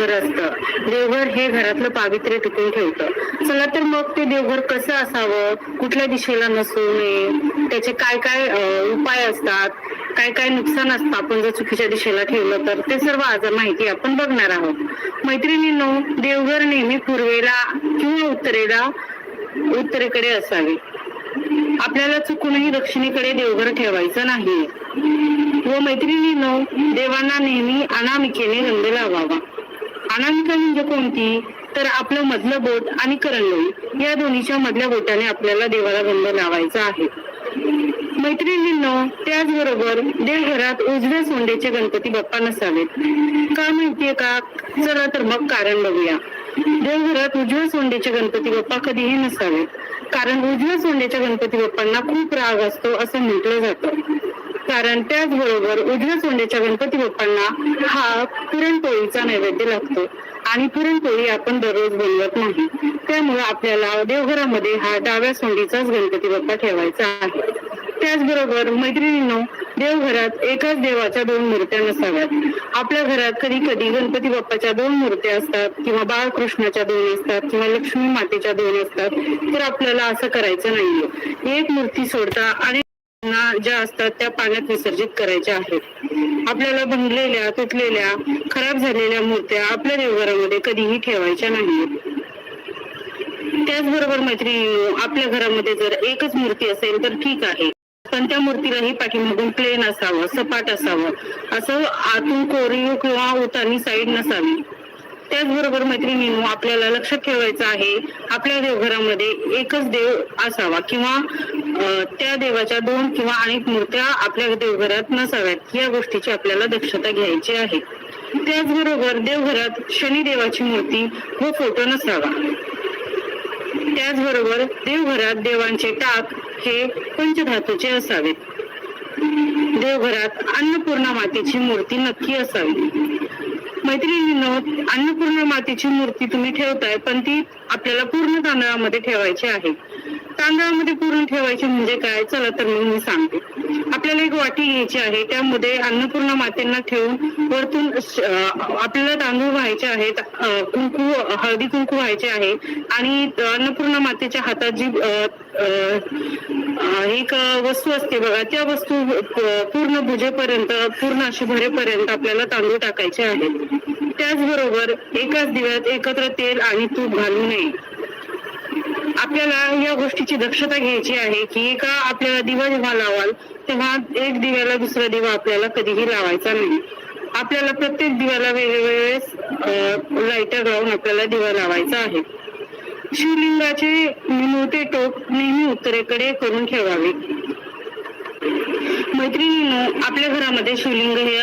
देवघर असतं. देवघर हे घरातलं पावित्र्य टिकून ठेवतं. चला तर मग ते देवघर कसं असावं? कुठल्या दिशेला नसू नये. त्याचे काय काय उपाय असतात? काय काय नुकसान असतं? आपण जर चुकीच्या दिशेला ठेवलं तर ते सर्व आज माहिती आपण बघणार आहोत. मैत्रिणींनो देवघर नेहमी पूर्वेला किंवा उत्तरेला उत्तरेकडे असावे. आपल्याला चुकूनही दक्षिणेकडे देवघर ठेवायचं नाही व मैत्रिणींनो देवांना नेहमी अनामिकेने रंग लावावा. अनामिका म्हणजे कोणती? तर आपलं मधलं बोट आणि करंगळी या दोन्हीच्या मधल्या बोटाने आपल्याला देवाला गंध लावायचा आहे. मैत्रिणींनो त्याचबरोबर देवघरात उजव्या सोंडेचे गणपती बाप्पा नसावेत. का माहितीये का? चला तर मग कारण बघूया. देवघरात उजव्या सोंडेचे गणपती बाप्पा कधीही नसावेत. कारण उजव्या सोंडेच्या गणपती बाप्पांना खूप राग असतो असं म्हटलं जातं. कारण त्याचबरोबर उजव्या सोंडेच्या गणपती बाप्पांना हा पुरणपोळीचा नैवेद्य लागतो. आणि पुरणपोळी आपण दररोज बनवत नाही. त्यामुळे आपल्याला देवघरामध्ये हा डाव्या सोंडीचाच गणपती बाप्पा ठेवायचा आहे. त्याचबरोबर मैत्रिणींनो देवघरात एकाच देवाच्या दोन मूर्त्या नसाव्यात. आपल्या घरात कधी कधी गणपती बाप्पाच्या दोन मूर्त्या असतात किंवा बाळकृष्णाच्या दोन असतात किंवा लक्ष्मी मातेच्या दोन असतात. तर आपल्याला असं करायचं नाहीये. एक मूर्ती सोडता आणि ज्या असतात त्या पाण्यात विसर्जित करायच्या आहेत. आपल्याला भंगलेल्या तुटलेल्या खराब झालेल्या मूर्त्या आपल्या देवघरामध्ये कधीही ठेवायच्या नाहीत त्याचबरोबर मैत्रिणी आपल्या घरामध्ये जर एकच मूर्ती असेल तर ठीक आहे. पण त्या मूर्तीलाही पाठीमागून प्लेन असावं सपाट असावं असं आतून कोरीव किंवा उतानी साईड नसावी. त्याचबरोबर मैत्रिणींनो आपल्याला लक्षात ठेवायचं आहे आपल्या देवघरामध्ये एकच देव असावा किंवा त्या देवाच्या दोन किंवा अनेक मूर्त्या आपल्या देवघरात नसाव्यात या गोष्टीची आपल्याला दक्षता घ्यायची आहे. त्याचबरोबर देवघरात शनिदेवाची मूर्ती व फोटो नसावा. त्याचबरोबर देवघरात देवांचे टाक हे पंचधातूचे असावेत. देवघरात अन्नपूर्णा मातेची मूर्ती नक्की असावी. मैत्रिणींनो अन्नपूर्ण मातेची मूर्ती तुम्ही ठेवताय पण ती आपल्याला पूर्ण तांदळामध्ये ठेवायची आहे. तांदळामध्ये पूर्ण ठेवायची म्हणजे काय? चला तर मग मी सांगते. आपल्याला एक वाटी घ्यायची आहे त्यामध्ये अन्नपूर्णा मातेंना ठेवून वरतून आपल्याला तांदूळ व्हायचे आहेत कुंकू हळदी कुंकू व्हायचे आहे आणि अन्नपूर्णा मातेच्या हातात जी एक वस्तू असते बघा त्या वस्तू पूर्ण भुजेपर्यंत पूर्ण अशी भरेपर्यंत आपल्याला तांदूळ टाकायचे आहेत. त्याचबरोबर एकाच दिव्यात एकत्र तेल आणि तूप घालू नये. आपल्याला या गोष्टीची दक्षता घ्यायची आहे की एका आपल्याला दिवा जेव्हा लावाल तेव्हा एक दिव्याला दुसरा दिवा आपल्याला कधीही लावायचा नाही. आपल्याला प्रत्येक दिव्याला वेगवेगळे लाईटर लावून आपल्याला दिवा लावायचा आहे. शिवलिंगाचे निमुळते टोक नेहमी उत्तरेकडे करून ठेवावे. मैत्रिणीनं आपल्या घरामध्ये शिवलिंग हे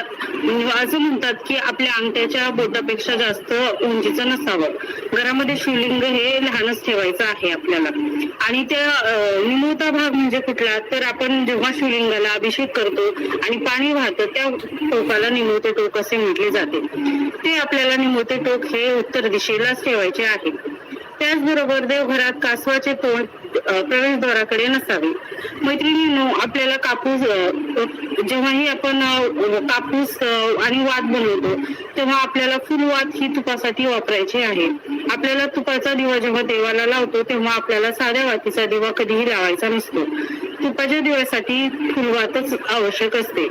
असं म्हणतात की आपल्या अंगठ्याच्या बोटापेक्षा जास्त उंचीचं नसावं. घरामध्ये शिवलिंग हे लहानच ठेवायचं आहे आपल्याला. आणि त्या अं, निमुळता भाग म्हणजे कुठला? तर आपण जेव्हा शिवलिंगाला अभिषेक करतो आणि पाणी वाहतं त्या टोकाला निमुळते टोक असे म्हटले जाते. ते आपल्याला निमुळते टोक हे उत्तर दिशेलाच ठेवायचे आहे. त्याचबरोबर देवघरात कासवाचे तोंड प्रवेशद्वाराकडे नसावे. मैत्रिणींनो आपल्याला कापूस जेव्हाही आपण कापूस आणि वात बनवतो तेव्हा आपल्याला फुलवात ही तुपासाठी वापरायची आहे. आपल्याला तुपाचा दिवा जेव्हा देवाला लावतो तेव्हा आपल्याला साध्या वातीचा दिवा कधीही लावायचा नसतो. तुपाच्या दिव्यासाठी फुलवातच आवश्यक असते.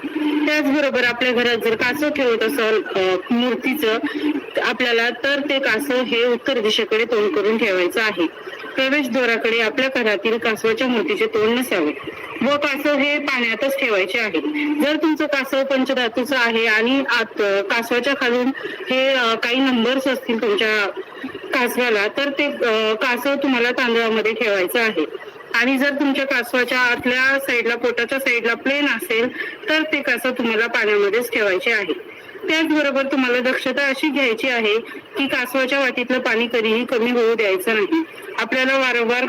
त्याचबरोबर आपल्या घरात जर कासव ठेवत असाल मूर्तीचं आपल्याला तर ते कासव हे उत्तर दिशेकडे तोंड करून ठेवायचं आहे. प्रवेशद्वाराकडे आपल्या घरातील कासवाच्या मूर्तीचे तोंड नसावे. व कासव हे पाण्यातच ठेवायचे आहे जर तुमचं कासव पंचधातूचं आहे आणि आत कासवाच्या खालून हे काही नंबर्स असतील तुमच्या कासवाला तर ते कासव तुम्हाला तांदळामध्ये ठेवायचं आहे. आणि जर तुमच्या कासवाच्या आतल्या साईडला पोटाच्या साईडला प्लेन असेल तर ते कासव तुम्हाला पाण्यामध्येच ठेवायचे आहे. त्याचबरोबर तुम्हाला दक्षता अशी घ्यायची आहे की कासवाच्या वाटीतलं पाणी कधीही कमी होऊ द्यायचं नाही. आपल्याला वारंवार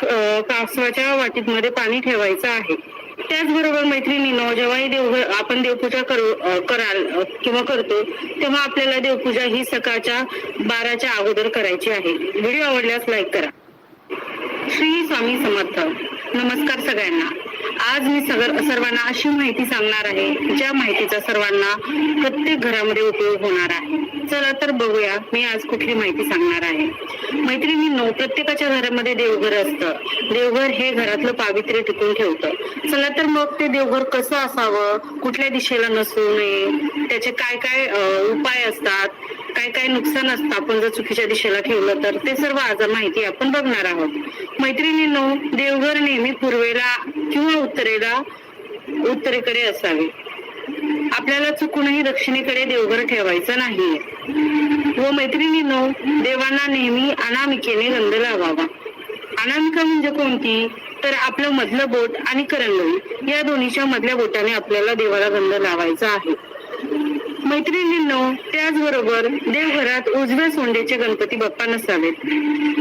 कासवाच्या वाटीतमध्ये पाणी ठेवायचं आहे. त्याचबरोबर मैत्रिणीनो जेव्हाही देव आपण देवपूजा करू कराल किंवा करतो तेव्हा आपल्याला देवपूजा ही सकाळच्या बाराच्या अगोदर करायची आहे. व्हिडिओ आवडल्यास लाईक करा. श्री स्वामी समर्थ. नमस्कार सगळ्यांना. आज मी सगळ सर्वांना अशी माहिती सांगणार आहे ज्या माहितीचा सर्वांना प्रत्येक घरामध्ये उपयोग होणार आहे. चला तर बघूया मी आज कुठली माहिती सांगणार आहे. मैत्रिणींनो प्रत्येकाच्या घरामध्ये देवघर असतं. देवघर हे घरातलं पावित्र्य टिकून ठेवतं. चला तर मग ते देवघर कसं असावं? कुठल्या दिशेला नसू नये? त्याचे काय काय उपाय असतात? काय काय नुकसान असतं. आपण जर चुकीच्या दिशेला ठेवलं तर ते सर्व आज माहिती आपण बघणार आहोत. मैत्रिणींनो देवघर नेहमी पूर्वेला किंवा उत्तरेला उत्तरेकडे असावे. आपल्याला चुकूनही दक्षिणेकडे देवघर ठेवायचं नाही व मैत्रिणींनो देवांना नेहमी अनामिकेने गंध लावावा. अनामिका म्हणजे कोणती? तर आपलं मधलं बोट आणि करंगळी या दोन्हीच्या मधल्या बोटाने आपल्याला देवाला गंध लावायचा आहे. मैत्रिणींनो त्याचबरोबर देवघरात उजव्या सोंडेचे गणपती बाप्पा नसावेत.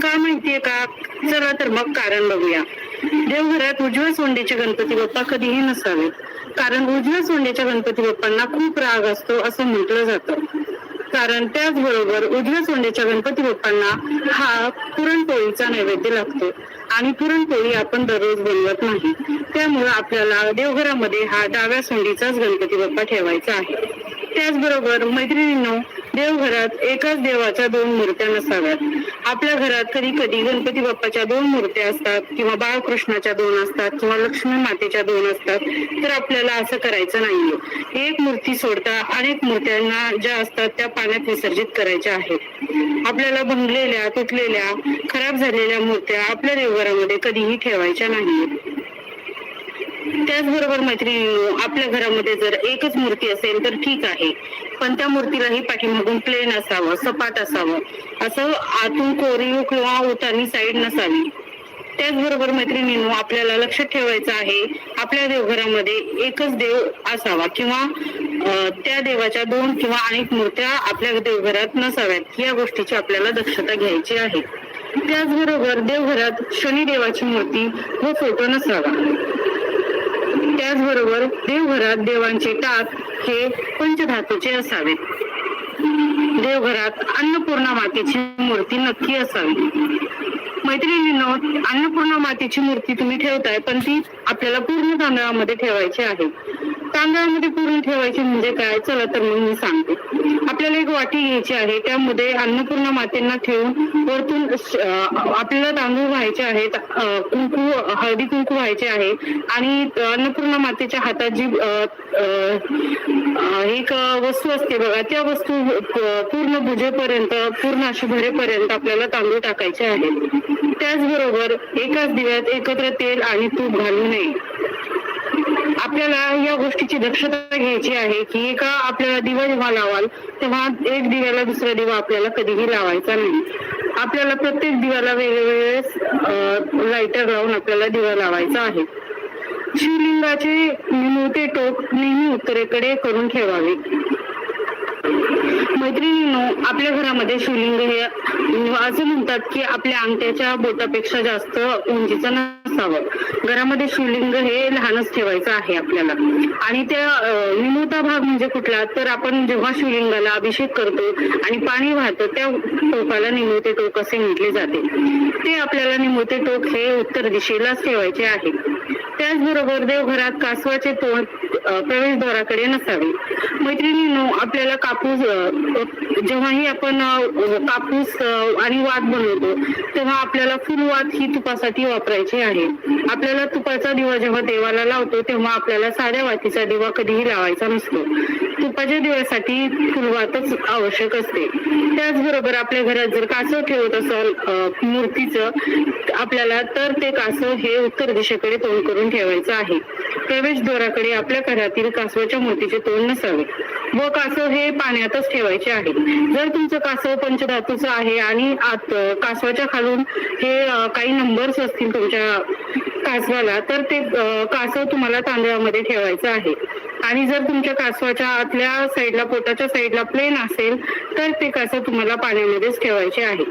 का माहितीये का? चला तर मग कारण बघूया. देवघरात उजव्या सोंडेचे गणपती बाप्पा कधीही नसावेत. कारण उजव्या सोंडेच्या गणपती बाप्पांना खूप राग असतो असं म्हटलं जातं. कारण त्याचबरोबर उजव्या सोंडेच्या गणपती बाप्पांना हा पुरणपोळीचा नैवेद्य लागतो. आणि पुरणपोळी आपण दररोज बनवत नाही. त्यामुळे आपल्याला देवघरामध्ये हा डाव्या सोंडीचाच गणपती बाप्पा ठेवायचा आहे. त्याचबरोबर मैत्रिणींनो देवघरात एकाच देवाच्या दोन मूर्त्या नसाव्यात. आपल्या घरात कधी कधी गणपती बाप्पाच्या दोन मूर्त्या असतात किंवा बाळकृष्णाच्या दोन असतात किंवा लक्ष्मी मातेच्या दोन असतात तर आपल्याला असं करायचं नाहीये. एक मूर्ती सोडता अनेक मूर्त्यांना ज्या असतात त्या पाण्यात विसर्जित करायच्या आहेत. आपल्याला भंगलेल्या तुटलेल्या खराब झालेल्या मूर्त्या आपल्या देवघरामध्ये कधीही ठेवायच्या नाहीत त्याचबरोबर मैत्रिणी आपल्या घरामध्ये जर एकच मूर्ती असेल तर ठीक आहे. पण त्या मूर्तीलाही पाठीमागून प्लेन असावं सपाट असावं असं आतून कोरीव किंवा उतानी साईड नसावी. त्याचबरोबर मैत्रिणींनो आपल्याला लक्षात ठेवायचं आहे आपल्या देवघरामध्ये एकच देव असावा किंवा त्या देवाच्या दोन किंवा अनेक मूर्त्या आपल्या देवघरात नसाव्यात या गोष्टीची आपल्याला दक्षता घ्यायची आहे. त्याचबरोबर देवघरात शनिदेवाची मूर्ती व फोटो नसावा. त्याचबरोबर देवघरात देवांचे टाक हे पंचधातूचे असावेत देवघरात अन्नपूर्णा मातेची मूर्ती नक्की असावी. मैत्रिणींनो अन्नपूर्णा मातेची मूर्ती तुम्ही ठेवताय पण ती आपल्याला पूर्ण तांदळामध्ये ठेवायची आहे. तांदळामध्ये पूर्ण ठेवायची म्हणजे काय? चला तर मग मी सांगते. आपल्याला एक वाटी घ्यायची आहे त्यामध्ये अन्नपूर्णा मातेंना ठेवून वरतून आपल्याला तांदूळ व्हायचे आहेत कुंकू हळदी कुंकू व्हायचे आहे आणि अन्नपूर्णा मातेच्या हातात जी एक वस्तू असते बघा त्या वस्तू पूर्ण भुजेपर्यंत पूर्ण अशी भरेपर्यंत आपल्याला तांदूळ टाकायचे आहेत. त्याचबरोबर एकाच दिव्यात एकत्र तेल आणि तूप घालू नये. आपल्याला या गोष्टीची दक्षता घ्यायची आहे की एका आपल्याला दिवा जेव्हा लावाल तेव्हा एक दिव्याला दुसरा दिवा आपल्याला कधीही लावायचा नाही. आपल्याला प्रत्येक दिव्याला वेगवेगळे लाइटर लावून आपल्याला दिवा लावायचा आहे. शिवलिंगाचे मोठे टोक नेहमी उत्तरेकडे करून ठेवावे. मैत्रिणींनो आपल्या घरामध्ये शिवलिंग हे असं म्हणतात की आपल्या अंगठ्याच्या बोटापेक्षा जास्त उंचीचं असावं. घरामध्ये शिवलिंग हे लहानच ठेवायचं आहे आपल्याला. आणि त्या विनोदा भाग म्हणजे कुठला? तर आपण जेव्हा शिवलिंगाला अभिषेक करतो आणि पाणी वाहतो त्या टोकाला निमुळते टोक असे म्हटले जाते. ते आपल्याला निमुळते टोक हे उत्तर दिशेलाच ठेवायचे आहे. त्याचबरोबर देवघरात कासवाचे तोंड प्रवेशद्वाराकडे नसावे. मैत्रिणीनो आपल्याला कापूस जेव्हाही आपण कापूस आणि वात बनवतो तेव्हा आपल्याला फुल वात ही तुपासाठी वापरायची आहे. आपल्याला तुपाचा दिवा जेव्हा देवाला लावतो तेव्हा आपल्याला साध्या वातीचा दिवा कधीही लावायचा नसतो. तुपाच्या दिव्यासाठी फुलवातच आवश्यक असते. त्याचबरोबर आपल्या घरात जर कासव ठेवत असाल मूर्तीचं आपल्याला तर ते कासव हे उत्तर दिशेकडे तोंड करून ठेवायचं आहे. प्रवेशद्वाराकडे आपल्या घरातील कासवाच्या मूर्तीचे तोंड नसावे. व कासव हे पाण्यातच ठेवायचे आहे. जर तुमचं कासव पंचधातूचं आहे आणि आत कासवाच्या खालून हे काही नंबर्स असतील तुमच्या कासवाला तर ते कासव तुम्हाला तांदळामध्ये ठेवायचं आहे. आणि जर तुमच्या कासवाच्या आतल्या साईडला पोटाच्या साईडला प्लेन असेल तर ते कासव तुम्हाला पाण्यामध्येच ठेवायचे आहे.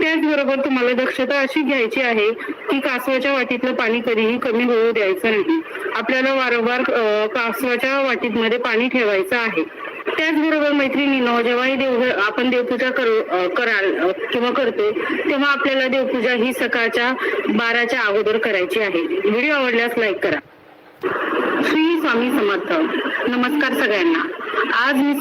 त्याचबरोबर तुम्हाला दक्षता अशी घ्यायची आहे की कासवाच्या वाटीतलं पाणी कधीही कमी होऊ द्यायचं नाही. आपल्याला वारंवार कासवाच्या वाटीमध्ये पाणी ठेवायचं आहे. त्याचबरोबर मैत्रिणीनं जेव्हाही देव आपण देवपूजा करू कराल किंवा करतो तेव्हा आपल्याला देवपूजा ही सकाळच्या बाराच्या अगोदर करायची आहे. व्हिडिओ आवडल्यास लाईक करा. श्री स्वामी समर्थ. नमस्कार सगळ्यांना. आज मी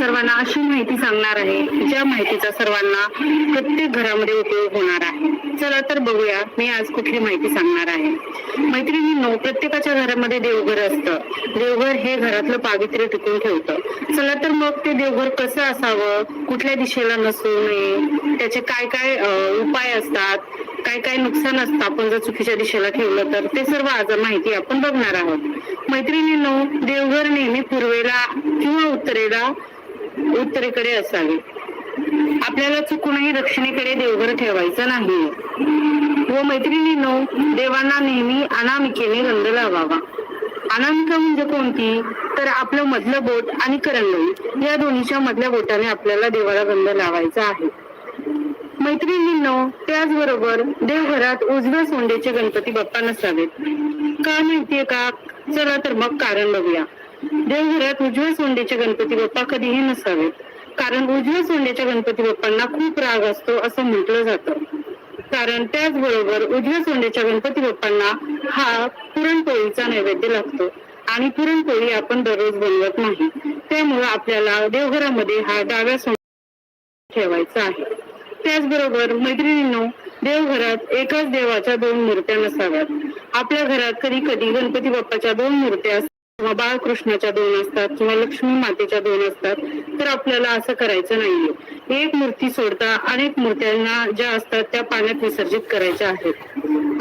सर्वांना अशी माहिती सांगणार आहे ज्या माहितीचा सर्वांना प्रत्येक घरामध्ये उपयोग होणार आहे. चला तर बघूया मी आज कुठली माहिती सांगणार आहे. मैत्रिणींनो प्रत्येकाच्या घरामध्ये देवघर असतं. देवघर हे घरातलं पावित्र्य टिकून ठेवतं. चला तर मग ते देवघर कसं असावं? कुठल्या दिशेला नसू नये. त्याचे काय काय उपाय असतात? काय काय नुकसान असतं? आपण जर चुकीच्या दिशेला ठेवलं तर ते सर्व आज माहिती आपण बघणार आहोत. मैत्रिणीनो देवघर नेहमी पूर्वेला किंवा उत्तरेला उत्तरेकडे असावे. आपल्याला चुकूनही दक्षिणेकडे देवघर ठेवायचं नाही. व मैत्रिणीनो देवांना नेहमी अनामिकेने गंध लावावा. अनामिका म्हणजे कोणती? तर आपलं मधलं बोट आणि करंगळी या दोन्हीच्या मधल्या बोटाने आपल्याला देवाला गंध लावायचा आहे. मैत्रिणींनो त्याचबरोबर देवघरात उजव्या सोंडेचे गणपती बाप्पा नसावेत. का माहितीये का? चला तर मग कारण बघूया. देवघरात उजव्या सोंडेचे गणपती बाप्पा कधीही नसावेत. कारण उजव्या सोंडेच्या गणपती बाप्पांना खूप राग असतो असं म्हटलं जातं. कारण त्याचबरोबर उजव्या सोंडेच्या गणपती बाप्पांना हा पुरणपोळीचा नैवेद्य लागतो. आणि पुरणपोळी आपण दररोज बनवत नाही. त्यामुळे आपल्याला देवघरामध्ये हा डाव्या सोंड ठेवायचा आहे. त्याचबरोबर मैत्रिणींनो देवघरात एकाच देवाच्या दोन मूर्त्या नसाव्यात. आपल्या घरात कधी कधी गणपती बाप्पाच्या दोन मूर्त्या किंवा बाळकृष्णाच्या दोन असतात किंवा लक्ष्मी मातेच्या दोन असतात तर आपल्याला असं करायचं नाहीये. एक मूर्ती सोडता अनेक मूर्त्यांना ज्या असतात त्या पाण्यात विसर्जित करायच्या आहेत.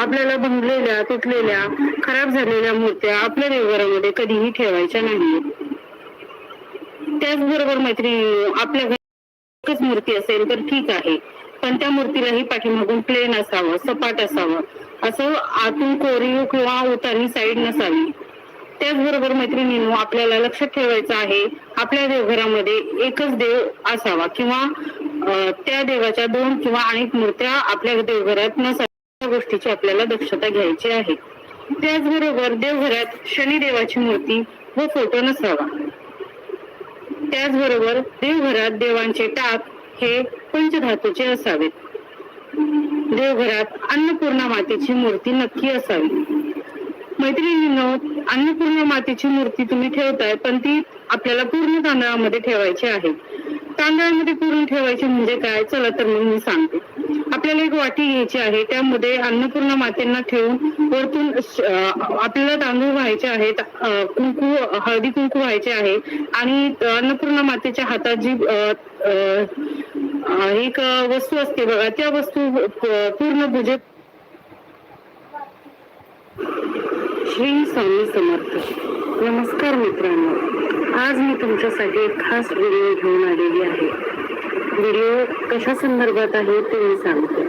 आपल्याला भंगलेल्या तुटलेल्या खराब झालेल्या मूर्त्या आपल्या देवघरामध्ये कधीही ठेवायच्या नाहीये. त्याचबरोबर मैत्रिणी आपल्या घरात एकच मूर्ती असेल तर ठीक आहे. पण त्या मूर्तीलाही पाठीमागून प्लेन असावं सपाट असावं. असं आतून कोरीव किंवा उतारी साईड नसावी. त्याचबरोबर मैत्रिणींनो आपल्याला लक्षात ठेवायचं आहे आपल्या देवघरामध्ये एकच देव असावा किंवा त्या देवाच्या दोन किंवा अनेक मूर्त्या आपल्या देवघरात नसाव्या गोष्टीची आपल्याला दक्षता घ्यायची आहे. त्याचबरोबर देवघरात शनिदेवाची मूर्ती व फोटो नसावा. त्याचबरोबर देवघरात देवांचे टाक हे पंचधातूचे असावेत. देवघरात अन्नपूर्णा मातेची मूर्ती नक्की असावी. मैत्रिणींनो अन्नपूर्णा मातेची मूर्ती तुम्ही ठेवताय पण ती आपल्याला पूर्ण तांदळामध्ये ठेवायची आहे. तांदळामध्ये पूर्ण ठेवायची म्हणजे काय? चला तर मग मी सांगते. आपल्याला एक वाटी घ्यायची आहे त्यामध्ये अन्नपूर्णा मातेंना ठेवून वरतून आपल्याला तांदूळ व्हायचे आहेत कुंकू हळदी कुंकू व्हायचे आहे आणि अन्नपूर्णा मातेच्या हातात जी अं, अं, एक वस्तू असते बघा त्या वस्तू पूर्ण पूजेत श्री स्वामी समर्थ. नमस्कार मित्रांनो. आज मी तुमच्यासाठी एक खास व्हिडिओ घेऊन आलेली आहे. व्हिडिओ कशा संदर्भात आहे ते मी सांगते.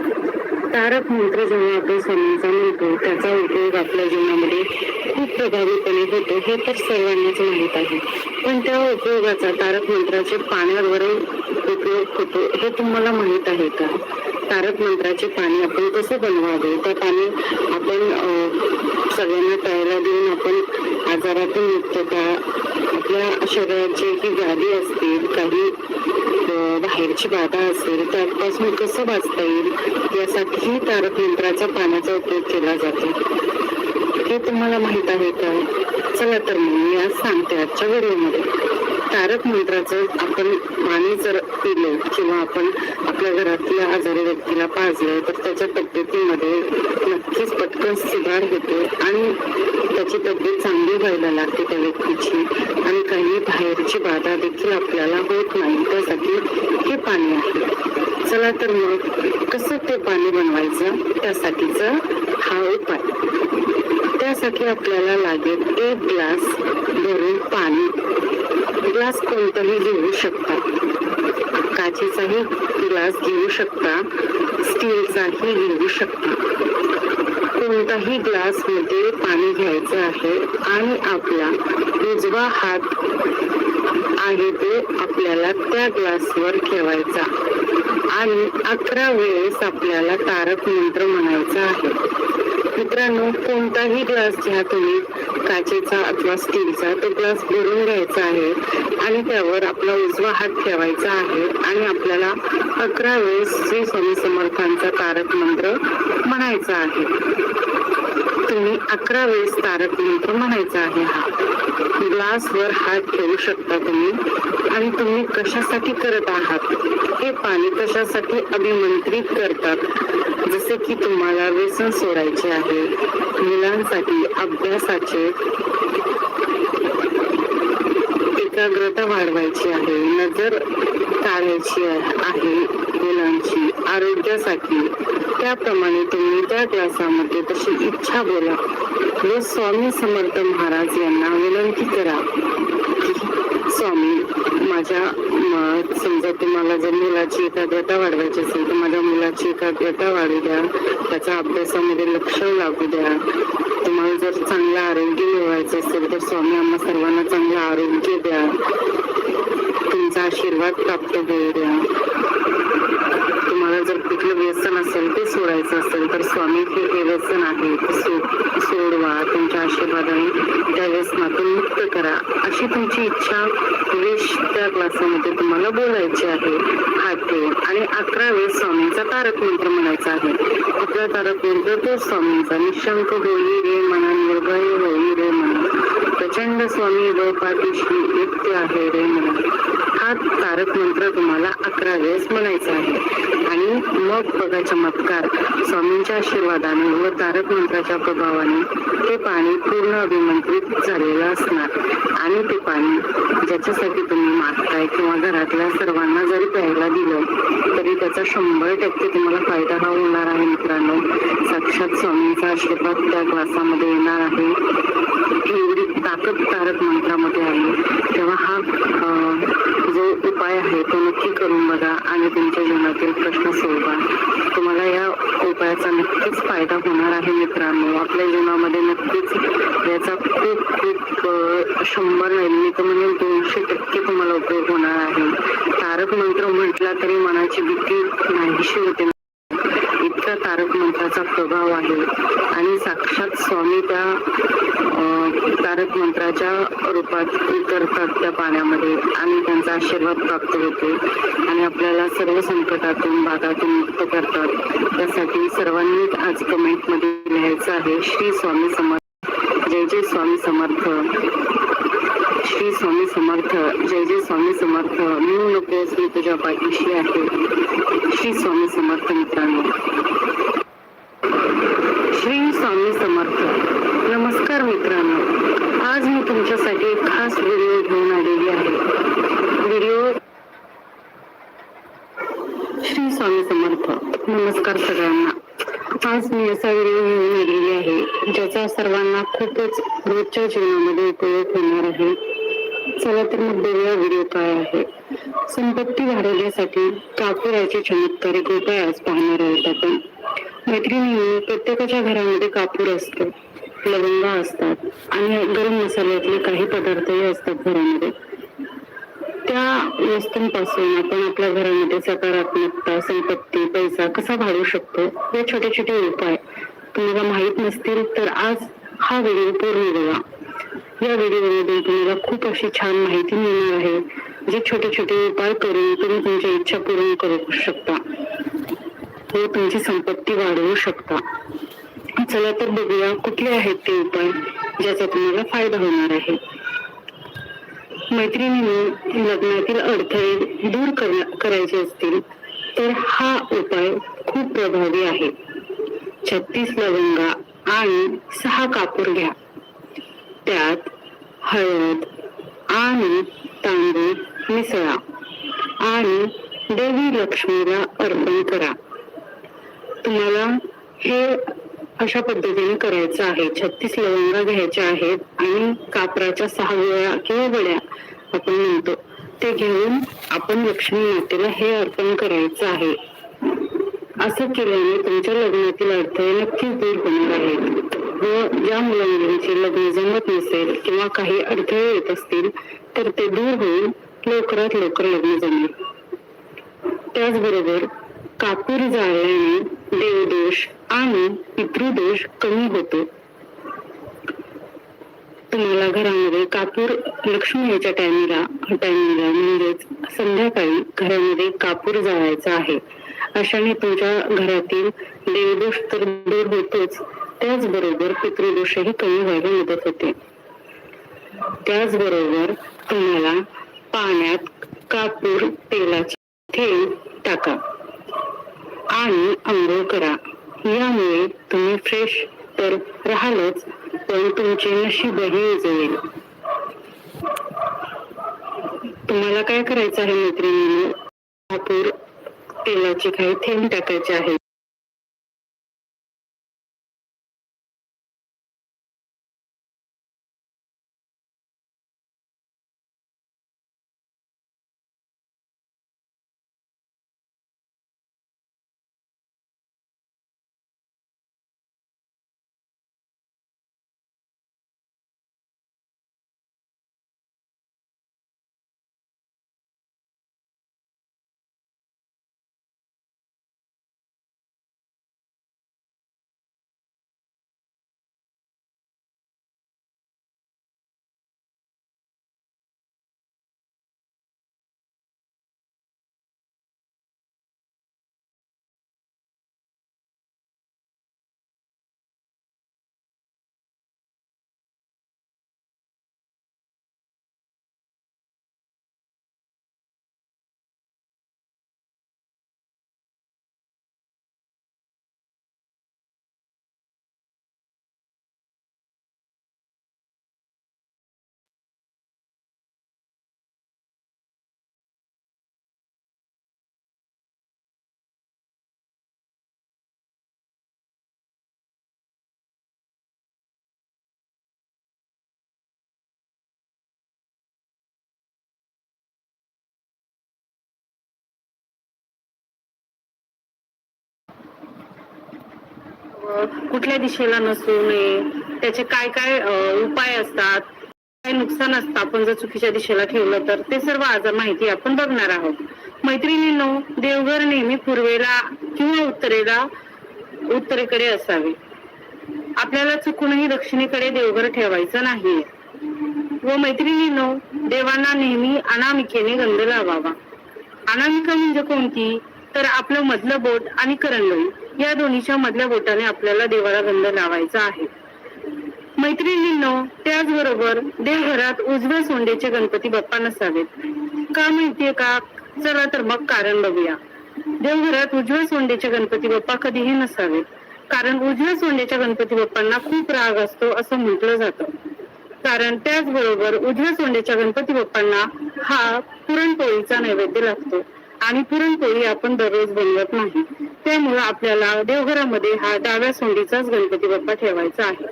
तारक मंत्र जेव्हा आपण स्वामींचा म्हणतो त्याचा उपयोग आपल्या जीवनामध्ये खूप प्रभावीपणे होतो हे तर सर्वांनाच माहीत आहे. पण त्या उपयोगाचा तारक मंत्राचे पाण्यावरून उपयोग होतो. हे तुम्हाला माहीत आहे का? तारक मंत्राचे पाणी आपण कसं बनवावे? त्या पाणी आपण सगळ्यांना प्यायला देऊन आपण आजारातून मुक्तता आपल्या शरीराची जी व्याधी असतील काही बाहेरची बाधा असेल त्यापासून कसं वाचता येईल? यासाठीही तारक मंत्राच्या पाण्याचा उपयोग केला जातो. हे तुम्हाला माहीत आहे का? चला तर मग मी आज सांगते आजच्या व्हिडिओमध्ये. तारक मंत्राचं आपण पाणी जर पिलं किंवा आपण आपल्या घरातल्या आजारी व्यक्तीला पाजलं तर त्याच्या तब्येतीमध्ये नक्कीच पटकन सुधार होतो आणि त्याची तब्येत चांगली व्हायला लागते त्या व्यक्तीची आणि काही बाहेरची बाधा देखील आपल्याला होत नाही. त्यासाठी हे पाणी आहे. चला तर मग कसं ते पाणी बनवायचं? त्यासाठीचा हा उपाय. त्यासाठी आपल्याला लागेल एक ग्लास भरून पाणी. ग्लास कोणतंही घेऊ शकता. काचेचाही ग्लास घेऊ शकता. स्टीलचाही घेऊ शकता. कोणताही ग्लासमध्ये पाणी घ्यायचं आहे आणि आपला उजवा हात आहे तो आपल्याला त्या ग्लासवर ठेवायचा. आणि अकरा वेळेस आपल्याला तारक मंत्र म्हणायचा आहे. मित्रांनो कोणताही ग्लास घ्या तुम्ही. काचेचा अथवा स्टीलचा तो ग्लास भरून घ्यायचा आहे. आणि त्यावर आपला उजवा हात ठेवायचा आहे. आणि आपल्याला अकरा वेळेस श्री स्वामी समर्थांचा तारक मंत्र म्हणायचा आहे. तुम्ही अकरा वेळेस तारक मंत्र म्हणायचा आहे हा. ग्लासवर हात ठेवू शकता तुम्ही. आणि तुम्ही कशासाठी करत आहात? हे पाणी कशासाठी अभिमंत्रित करतात? जसे की तुम्हाला व्यसन सोडायचे आहे मुलांसाठी अभ्यासाचे एकाग्रता वाढवायची आहे नजर टाळायची आहे मुलांची आरोग्यासाठी. त्याप्रमाणे तुम्ही त्या क्लासामध्ये तशी इच्छा बोला. व स्वामी समर्थ महाराज यांना विनंती करा. स्वामी माझ्या समजा तुम्हाला जर मुलाची एकाग्रता वाढवायची असेल तर माझ्या मुलाची एकाग्रता वाढू द्या. त्याच्या अभ्यासामध्ये लक्ष लागू द्या. तुम्हाला जर चांगलं आरोग्य मिळवायचं असेल तर स्वामी आम्हा सर्वांना चांगलं आरोग्य द्या. तुमचा आशीर्वाद प्राप्त होऊ द्या. तुम्हाला जर कुठलं व्यसन असेल ते सोडायचं असेल तर स्वामी हे हे व्यसन आहे. ते तुमच्या आशीर्वादाने त्या व्यसनातून मुक्त करा. अशी तुमची इच्छा विश त्या क्लासामध्ये तुम्हाला बोलायची आहे. हात ठेवून आणि अकरा वेळेस स्वामींचा तारक मंत्र म्हणायचा आहे. आपला तारक मंत्र तो स्वामींचा निशंक होई रे मना निर्भय होई रे मना प्रचंड स्वामी व पाठीशी युक्त आहे रे मना हा तारक मंत्र तुम्हाला अकरा वेळेस म्हणायचा आहे. आणि मग बघा चमत्कार. स्वामींच्या आशीर्वादाने व तारक मंत्राच्या प्रभावाने ते पाणी पूर्ण अभिमंत्रित झालेलं असणार. आणि ते पाणी ज्याच्यासाठी तुम्ही मागताय किंवा घरातल्या सर्वांना जरी प्यायला दिलं तरी त्याचा शंभर टक्के तुम्हाला फायदा हा होणार आहे मित्रांनो. साक्षात स्वामींचा आशीर्वाद त्या ग्लासामध्ये येणार आहे. एवढी ताकद तारक मंत्रामध्ये आहे. तेव्हा हा जो उपाय आहे तो नक्की करून बघा आणि तुमच्या जीवनातील प्रश्न सोडवा. याचा नक्कीच फायदा होणार आहे मित्रांनो. आपल्या जीवनामध्ये नक्कीच याचा खूप खूप शंभर नाही मी तर म्हणजे दोनशे टक्के तुम्हाला उपयोग होणार आहे. तारक मंत्र म्हटला तरी मनाची भीती नाहीशी होते. मंत्राचा प्रभाव आहे. आणि साक्षात स्वामी त्या तारक मंत्राच्या रूपात उतरतात त्या पाण्यामध्ये. आणि त्यांचा आशीर्वाद प्राप्त होतो. आणि आपल्याला सर्व संकटातून बाधातून मुक्त करतात. त्यासाठी सर्वांनी आज कमेंटमध्ये लिहायचं आहे श्री स्वामी समर्थ जय जय स्वामी समर्थ. श्री स्वामी समर्थ जय जय स्वामी समर्थ. मी नको मी तुझ्या पाठीशी आहे. श्री स्वामी समर्थ मित्रांनो. स्वामी समर्थ. नमस्कार मित्रांनो. आज मी तुमच्यासाठी एक खास व्हिडिओ घेऊन आलेली आहे. व्हिडिओ श्री स्वामी समर्थ. नमस्कार सगळ्यांना. आज मी असा व्हिडिओ घेऊन आलेली आहे ज्याचा सर्वांना खूपच रोजच्या जीवनामध्ये उपयोग होणार आहे. चला तर मग बघूया व्हिडिओ काय आहे. संपत्ती वाढवण्यासाठी कापुराचे चमत्कारिक उपाय आज पाहणार आहोत आपण. मैत्रिणी प्रत्येकाच्या घरामध्ये कापूर असतो लवंगा असतात आणि गरम मसाल्यातले काही पदार्थही असतात घरामध्ये. त्या वस्तूंपासून आपण आपल्या घरामध्ये सकारात्मकता संपत्ती पैसा कसा वाढवू शकतो हे छोटे छोटे उपाय तुम्हाला माहीत नसतील तर आज हा व्हिडिओ पूर्ण बघा. या व्हिडिओमध्ये तुम्हाला खूप अशी छान माहिती मिळणार आहे जे छोटे छोटे उपाय करून तुम्ही तुमची इच्छा पूर्ण करू शकता. व तुमची संपत्ती वाढवू शकता. चला तर बघूया कुठले आहेत ते उपाय ज्याचा तुम्हाला फायदा होणार आहे. मैत्रिणीने लग्नातील अडथळे दूर करायचे असतील तर हा उपाय खूप प्रभावी आहे. छत्तीस लवंगा आणि सहा कापूर घ्या. त्यात हळद आणि तांदूळ मिसळा आणि देवी लक्ष्मीला अर्पण करा. तुम्हाला हे अशा पद्धतीने करायचं आहे. छत्तीस लवंगा घ्यायच्या आहेत आणि कापराच्या सहा वेळा किंवा वड्या आपण म्हणतो. ते घेऊन आपण लक्ष्मी मातेला हे अर्पण करायचं आहे. असं केल्याने तुमच्या लग्नातील अडथळे नक्कीच दूर होणार आहेत. व ज्या मुलांचे लग्न जमत नसेल किंवा काही अडथळे येत असतील तर ते दूर होऊन लवकरात लवकर लग्न जमेल. त्याचबरोबर कापूर जाळल्याने देवदोष आणि पितृदोष कमी होतो. तुम्हाला घरामध्ये कापूर लक्ष्मीच्या टायमिंगला टायमिंगला म्हणजेच संध्याकाळी घरामध्ये कापूर जाळायचा आहे. अशाने तुमच्या घरातील देवदोष तर दूर होतोच. त्याचबरोबर पितृदोषही कमी व्हायला मदत होते. त्याचबरोबर तुम्हाला पाण्यात कापूर तेलाचे थेंब टाका. आणि आंघोळ करा. यामुळे तुम्ही फ्रेश तर राहालच पण तुमचे नशीबही उजळेल. तुम्हाला काय करायचं आहे मैत्रिणींनो? कापूर तेलाचे काही थेंब टाकायचे आहे. कुठल्या दिशेला नसू नये. त्याचे काय काय उपाय असतात काय नुकसान असतं आपण जर चुकीच्या दिशेला ठेवलं तर ते सर्व आज माहिती आपण बघणार आहोत. मैत्रिणींनो देवघर नेहमी पूर्वेला किंवा उत्तरेला उत्तरेकडे असावे. आपल्याला चुकूनही दक्षिणेकडे देवघर ठेवायचं नाही व मैत्रिणींनो देवांना नेहमी अनामिकेने गंध लावावा. अनामिका म्हणजे कोणती? तर आपलं मधलं बोट आणि करंगळी या दोन्हीच्या मधल्या बोटाने आपल्याला देवाला गंध लावायचा आहे. मैत्रिणींनो त्याचबरोबर देवघरात उजव्या सोंडेचे गणपती बाप्पा नसावेत. का माहितीये का? चला तर मग कारण बघूया. देवघरात उजव्या सोंडेचे गणपती बाप्पा कधीही नसावेत. कारण उजव्या सोंडेच्या गणपती बाप्पांना खूप राग असतो असं म्हटलं जातं. कारण त्याचबरोबर उजव्या सोंडेच्या गणपती बाप्पांना हा पुरणपोळीचा नैवेद्य लागतो. आणि पुरणपोळी आपण दररोज बनवत नाही. त्यामुळे आपल्याला देवघरामध्ये हा डाव्या सोंडीचाच गणपती बाप्पा ठेवायचा आहे.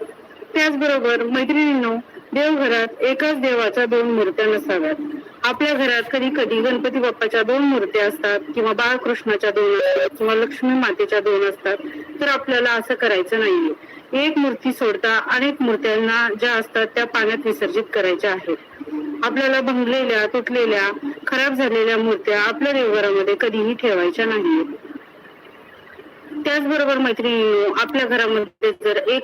त्याचबरोबर मैत्रिणींनो देवघरात एकाच देवाच्या दोन मूर्त्या नसाव्यात. आपल्या घरात कधी कधी गणपती बाप्पाच्या दोन मूर्त्या असतात किंवा बाळकृष्णाच्या दोन असतात किंवा लक्ष्मी मातेच्या दोन असतात तर आपल्याला असं करायचं नाहीये. एक मूर्ती सोडता अनेक मूर्त्यांना ज्या असतात त्या पाण्यात विसर्जित करायच्या आहेत. आपल्याला भंगलेल्या तुटलेल्या खराब झालेल्या मूर्त्या आपल्या देवघरामध्ये कधीही ठेवायच्या नाहीत त्याचबरोबर मैत्रिणी आपल्या घरामध्ये जर एकच